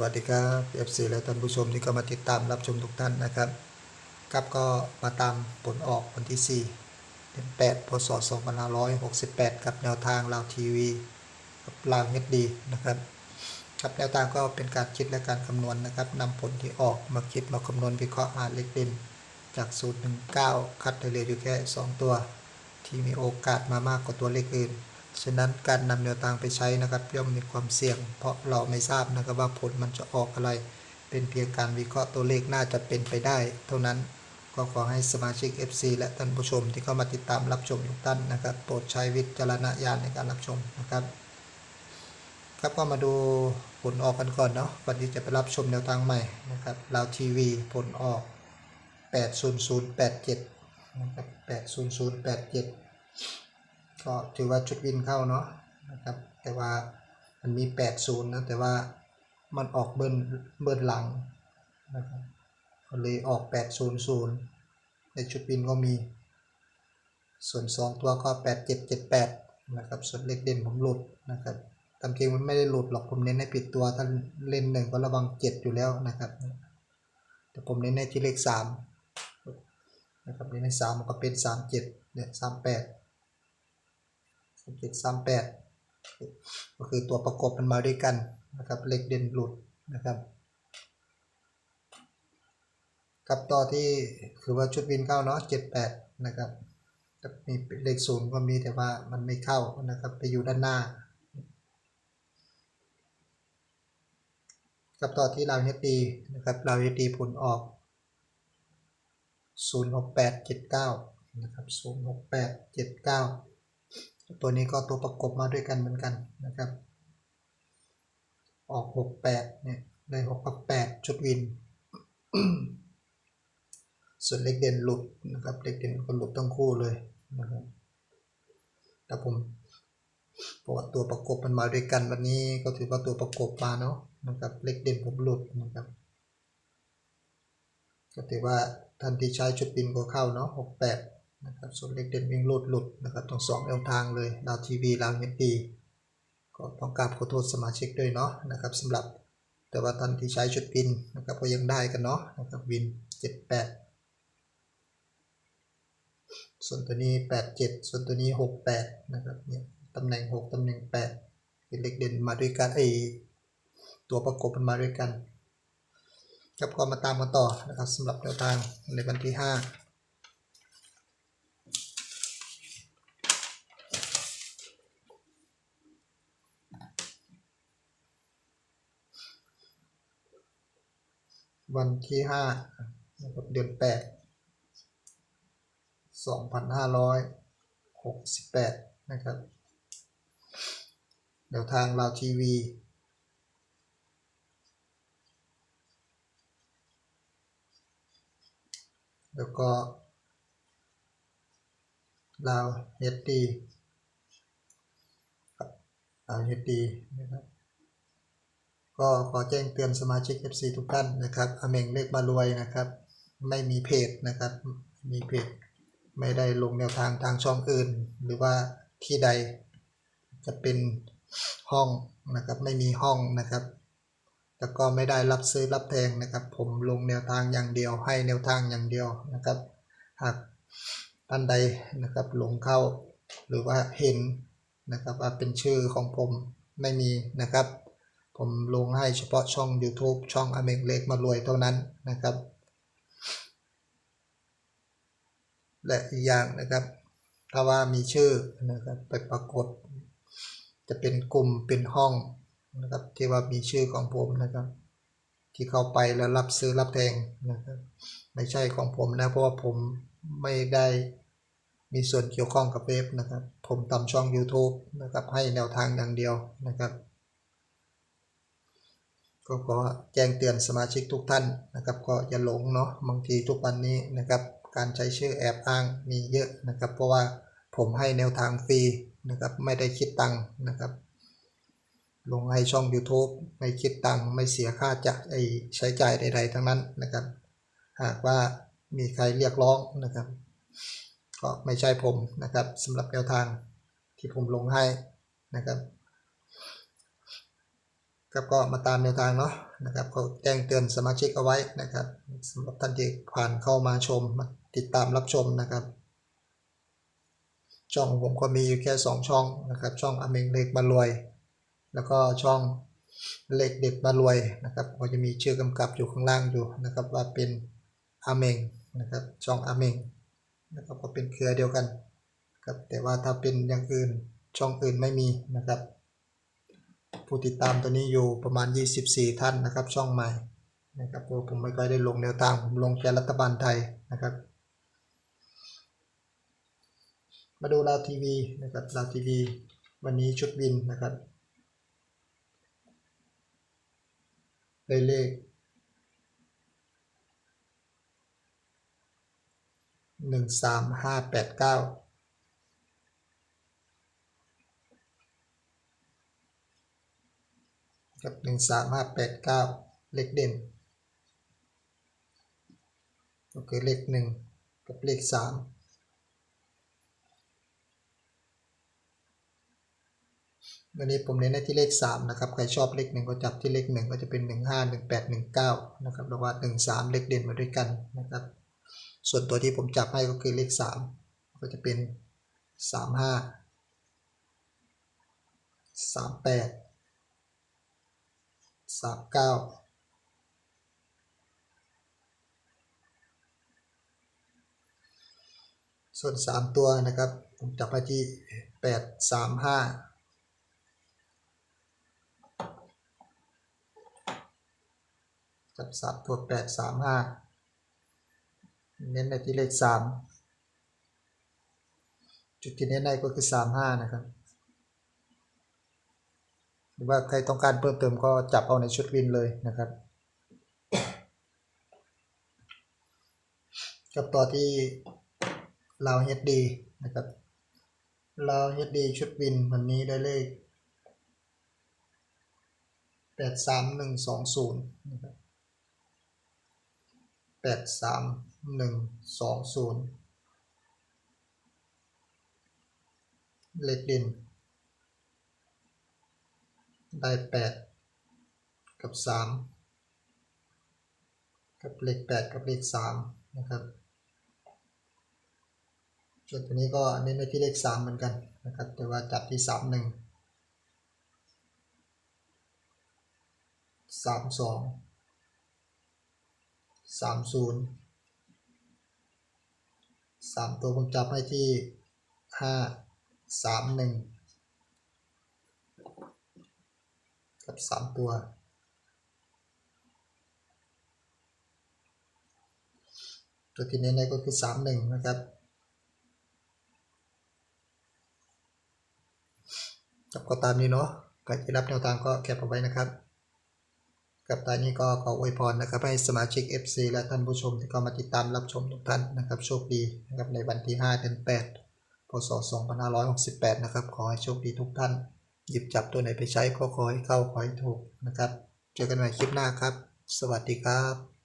วัสดีครับ FC และท่านผู้ชมที่เข้ามาติดตามรับชมทุกท่านนะครับครับก็มาตามผลออกวันที่ 4 เดือน 8 พศ 2568 กับแนวทางลาวทีวีกับลาวเฮ็ดดีนะครับครับแนวทางก็เป็นการคิดและการคำนวณนะครับนำผลที่ออกมาคิดมาคำนวณวิเคราะห์หาเลขเด่นจากสูตร 19 คัดเหลืออยู่แค่ 2 ตัว ที่มีโอกาสมามากกว่าตัวเลขอื่น ฉะนั้นการนำแนวทางไปใช้นะครับย่อมมีความเสี่ยง เพราะเราไม่ทราบนะครับว่าผลมันจะออกอะไร เป็นเพียงการวิเคราะห์ตัวเลขน่าจะเป็นไปได้ เท่านั้นก็ขอให้สมาชิก FC และท่านผู้ชมที่เข้ามาติดตามรับชมทุกท่านนะครับ โปรดใช้วิจารณญาณในการรับชมนะครับ ครับก็มาดูผลออกกันก่อนเนาะก่อนที่จะไปรับชมแนวทางใหม่นะครับลาวทีวีผลออก 80087 นะครับ 80087 ก็ถือว่าชุดวินเข้าเนาะนะครับแต่ว่ามันมี 80นะแต่ว่ามันออกเบิ้ลเบิ้ลหลังนะครับก็เลยออก 800ในชุดวินก็มี ส่วน 2 ตัวก็ 8778นะครับส่วนเลขเด่นผมหลุดนะครับตามจริงมันไม่ได้หลุดหรอกผมเน้นให้ผิดตัวถ้าเล่นหนึ่งก็ระวัง 7 อยู่แล้วนะครับ แต่ผมเน้นให้ที่เลข3นะครับเน้นให้3มันก็เป็น 37เนี่ย38 เจ็ดสามแปดก็คือตัวประกบมันมาด้วยกันนะครับเลขเด่นหลุดนะครับกับต่อที่คือว่าชุดวินเข้าเนาะเจ็ดแปดนะครับจะมีเลขศูนย์ก็มีแต่ว่ามันไม่เข้านะครับไปอยู่ด้านหน้ากับต่อที่เราเฮดีนะครับเราเฮดีผลออก 06879 นะครับ 06879 ตัวนี้ก็ตัวประกบมาด้วยกันเหมือนกันนะครับ ออก 68 เนี่ยได้6กับ8ชุดวิน ส่วนเลขเด่นหลุดนะครับเลขเด่นก็หลุดทั้งคู่เลยนะครับแต่ผมเพราะว่าตัวประกบมันมาด้วยกันวันนี้ก็ถือว่าตัวประกบมาเนาะนะครับเลขเด่นผมหลุดนะครับก็ถือว่าทันที่ใช้ชุดวินก็เข้าเนาะ68 นะครับส่วนเลขเด่นวิ่งหลุดหลุดนะครับทั้งสองแนวทางเลยดาวทีวีดาวเน็ตดีก็ต้องกราบขอโทษสมาชิกด้วยเนาะนะครับสำหรับแต่ว่าท่านที่ใช้ชุดวินนะครับก็ยังได้กันเนาะนะครับวิน 78 ส่วนตัวนี้ 87 ส่วนตัวนี้ 68 นะครับเนี่ยตำแหน่ง 6 ตำแหน่ง 8 เป็นเลขเด่นมาด้วยกันไอตัวประกบมันมาด้วยกันครับก็มาตามกันต่อนะครับสำหรับแนวทางในวันที่ 5 วันที่ห้านะครับเดือนแปดสองพันห้าร้อยหกสิบแปดนะครับเดี๋ยวทางเราทีวีแล้วก็ลาวเฮดดีลาวเฮดดีนะครับ ก็ขอแจ้งเตือนสมาชิก FC ทุกท่านนะครับอเมงเลขมารวยนะครับ ไม่มีเพจนะครับ มีเพจไม่ได้ลงแนวทางทางช่องอื่น หรือว่าที่ใดจะเป็นห้องนะครับไม่มีห้องนะครับแล้วก็ไม่ได้รับซื้อรับแทงนะครับ ผมลงแนวทางอย่างเดียว ให้แนวทางอย่างเดียวนะครับ หากท่านใดนะครับหลงเข้าหรือว่าเห็นนะครับว่าเป็นชื่อของผมไม่มีนะครับ ผมลงให้เฉพาะช่อง YouTube ช่องอเมงเล็กมารวยเท่านั้นนะครับ และอีกอย่างนะครับ ถ้าว่ามีชื่อนะครับไปปรากฏ จะเป็นกลุ่มเป็นห้องนะครับที่ว่ามีชื่อของผมนะครับ ที่เข้าไปแล้วรับซื้อรับแทงนะครับไม่ใช่ของผมนะ เพราะว่าผมไม่ได้มีส่วนเกี่ยวข้องกับเว็บนะครับ ผมทำช่อง YouTube นะครับให้แนวทางอย่างเดียวนะครับ ก็ขอแจ้งเตือนสมาชิกทุกท่านนะครับก็อย่าหลงเนาะบางทีทุกวันนี้นะครับการใช้ชื่อแอบอ้างมีเยอะนะครับ เพราะว่าผมให้แนวทางฟรีนะครับไม่ได้คิดตังค์นะครับ ลงให้ช่อง YouTube ไม่คิดตังค์ไม่เสียค่าจะไอใช้จ่ายใด ๆ ทั้งนั้นนะครับ หากว่ามีใครเรียกร้องนะครับ ก็ไม่ใช่ผมนะครับสำหรับแนวทางที่ผมลงให้นะครับ ครับก็มาตามแนวทางเนาะนะครับก็แจ้งเตือนสมาชิกเอาไว้นะครับสำหรับท่านที่ผ่านเข้ามาชมมาติดตามรับชมนะครับ ช่องผมก็มีอยู่แค่ 2 ช่องนะครับ ช่องอเมงเล็กมารวย แล้วก็ช่องเล็กเด็ดมารวยนะครับก็จะมีชื่อกำกับอยู่ข้างล่างอยู่นะครับว่าเป็นอเมงนะครับช่องอเมงนะครับก็เป็นเครือเดียวกันครับแต่ว่าถ้าเป็นอย่างอื่นช่องอื่นไม่มีนะครับ ผู้ติดตามตัวนี้อยู่ประมาณ 24 ท่านนะครับ ช่องใหม่นะครับเพราะผมไม่ค่อยได้ลงแนวทางผมลงแค่รัฐบาลไทยนะครับ มาดูลาวทีวีนะครับลาวทีวี วันนี้ชุดบินนะครับได้เลขหนึ่งสามห้าแปดเก้า กับหนึ่งสามห้าแปดเก้าเลขเด่น ก็คือเลขหนึ่งกับเลขสามวันนี้ผมเน้นในที่เลข 3 นะครับ ใครชอบเลขหนึ่งก็จับที่เลขหนึ่งก็จะเป็น 1 5 1 8 1 9 นะครับรือว่า1 3 เลขเด่นมาด้วยกันนะครับ ส่วนตัวที่ผมจับให้ก็คือเลข 3 ก็จะเป็น 3 5 3 8 3 9ส่วน3ตัวนะครับ ผมจับไปที่8 3 5จับสามตัวแปดสามห้าเน้นในที่เลขสามจุดที่เน้นในก็คือสามห้านะครับ หรือว่าใครต้องการเพิ่มเติมก็จับเอาในชุดวินเลยนะครับ กับต่อที่ลาวเฮดดีนะครับลาวเฮดดีชุดวินวันนี้ได้เลขแปดสามหนึ่งสองศูนย์นะครับแปดสามหนึ่งสองศูนย์เลขเด่น ได้แปดกับสามกับเลขแปดกับเลขสามนะครับส่วนตัวนี้ก็เน้นไปที่เลขสามเหมือนกันนะครับ แต่ว่าจับที่สามหนึ่งสามสองสามศูนย์สามตัวผมจับให้ที่ห้าสามหนึ่ง กับสามตัวตัวที่เน้นก็คือสามหนึ่งนะครับ จับก็ตามนี้เนาะใครที่รับแนวทางก็แคปเอาไว้นะครับ กับตอนนี้ก็ขออวยพรนะครับ ให้สมาชิก FC และท่านผู้ชมที่เข้ามาติดตามรับชมทุกท่านนะครับ โชคดีนะครับในวันที่5เดือน8พศ2568 นะครับ ขอให้โชคดีทุกท่าน หยิบจับตัวไหนไปใช้ก็ขอให้เข้าขอให้ถูกนะครับ เจอกันใหม่คลิปหน้าครับ สวัสดีครับ